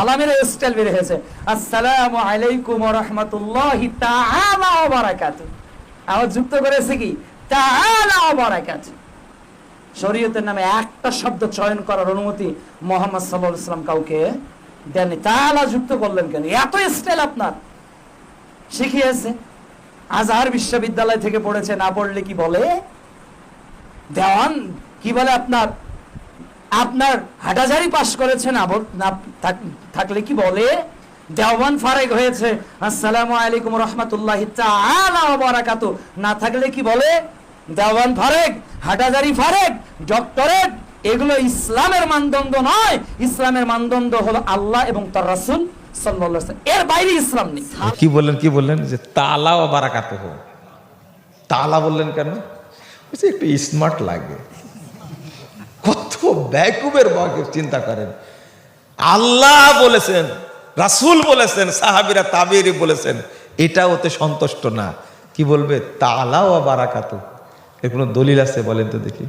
আলামের style বের হয়েছে। আসসালামু আলাইকুম ওয়া রাহমাতুল্লাহি তাআলা ওয়া যুক্ত করেছে কি? তাআলা ওয়া শরীয়তের নামে একটা শব্দ চয়ন করার অনুমতি মোহাম্মদ সাল্লাল্লাহু আলাইহি সাল্লাম কাউকে দেন তাআলা যুক্ত করলেন কেন? এত স্টাইল আপনার। শিখিয়েছে। আজহার বিশ্ববিদ্যালয় থেকে পড়েছে, না পড়লে কি বলে? দেওয়ান কি বলে আপনার? আপনার হাটাজারি পাশ করেছেন আবর না থাকলে কি বলে? দেওয়ান ফারেক হয়েছে। আসসালামু আলাইকুম রহমতুল্লাহ বারাকাতু। না থাকলে কি বলে? দেওয়ান ফারেক, হাটাজারি ফারেক, ডক্টরেট, এগুলো ইসলামের মানদণ্ড নয়। ইসলামের মানদণ্ড হলো আল্লাহ এবং তার রাসূল এর বাইরে ইসলাম নেই। কি বললেন কি বললেন? যে তালা ও বারাকাত তালা বললেন কেন? একটু স্মার্ট লাগে। কত ব্যাকুবের বাকে চিন্তা করেন। আল্লাহ বলেছেন, রাসুল বলেছেন, সাহাবিরা তাবিরি বলেছেন, এটা ওতে সন্তুষ্ট না। কি বলবে? তালাও বারাকাত। এর কোনো দলিল আছে বলেন তো দেখি।